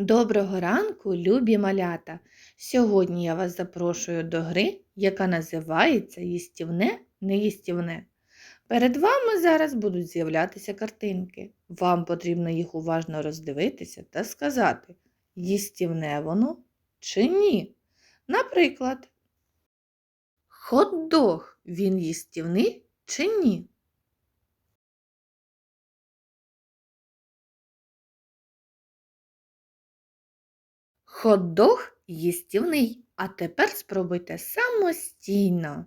Доброго ранку, любі малята! Сьогодні я вас запрошую до гри, яка називається Їстівне неїстівне. Перед вами зараз будуть з'являтися картинки. Вам потрібно їх уважно роздивитися та сказати, їстівне воно чи ні. Наприклад, хот-дог він їстівний чи ні? Хот-дог їстівний, а тепер спробуйте самостійно.